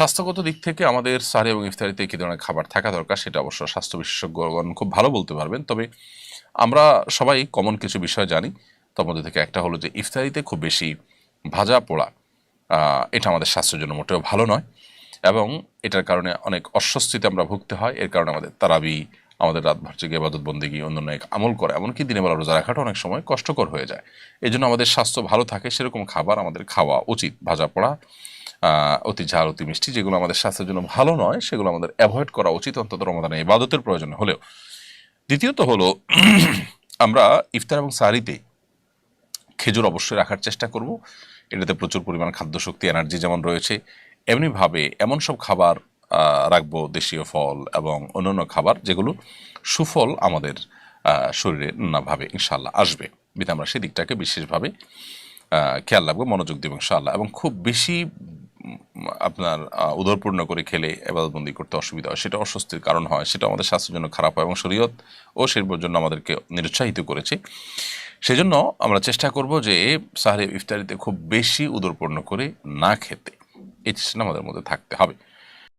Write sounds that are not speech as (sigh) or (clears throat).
স্বাস্থ্যগত দিক থেকে আমাদের সাহারি এবং ইফতারিতে কী ধরনের খাবার থাকা দরকার সেটা অবশ্য স্বাস্থ্য বিশেষজ্ঞগণ খুব ভালো বলতে পারবেন। তবে আমরা সবাই কমন কিছু বিষয় জানি তার মধ্যে থেকে একটা হলো যে ইফতারিতে খুব বেশি ভাজা পোড়া এটা আমাদের স্বাস্থ্যের জন্য মোটেও ভালো নয় এবং এটার কারণে অনেক অস্বস্তিতে আমরা ভুগতে হয়। এর কারণে আমাদের তারাবি, আমাদের রাতভর জেগে এবাদত বন্দিগি অন্যান্য এক আমল করা, এমনকি দিনে বেলা রোজা রাখাটা অনেক সময় কষ্টকর হয়ে যায়। এই আমাদের স্বাস্থ্য ভালো থাকে, সেরকম খাবার আমাদের খাওয়া উচিত, ভাজা পোড়া। অতি ঝাল, অতি মিষ্টি, যেগুলো আমাদের স্বাস্থ্যের জন্য ভালো নয়, সেগুলো আমাদের অ্যাভয়েড করা উচিত, অন্তত রমাদানে ইবাদতের প্রয়োজন হলেও। দ্বিতীয়ত হলো, (clears throat) আমরা ইফতার এবং সারিতে খেজুর অবশ্যই রাখার চেষ্টা করব। এটাতে প্রচুর পরিমাণ খাদ্য শক্তি এনার্জি যেমন রয়েছে, এমনিভাবে এমন সব খাবার রাখব, দেশীয় ফল এবং অন্যান্য খাবার যেগুলো সুফল আমাদের শরীরে নানাভাবে ইনশাল্লাহ আসবে। বিধে আমরা সেদিকটাকে বিশেষভাবে খেয়াল রাখব, মনোযোগ দেবো ইনশাআল্লাহ এবং খুব বেশি আপনার উদরপূর্ণ করে খেলে এবাদতবন্দি করতে অসুবিধা হয়। সেটা অস্বস্তির কারণ হয়, সেটা আমাদের স্বাস্থ্যের জন্য খারাপ হয় এবং শরীয়ত ও শিল্পের জন্য আমাদেরকে নিরুৎসাহিত করেছে। সেজন্য আমরা চেষ্টা করব যে সাহারে ইফতারিতে খুব বেশি উদরপূর্ণ করে না খেতে। এই চেষ্টা আমাদের মধ্যে থাকতে হবে।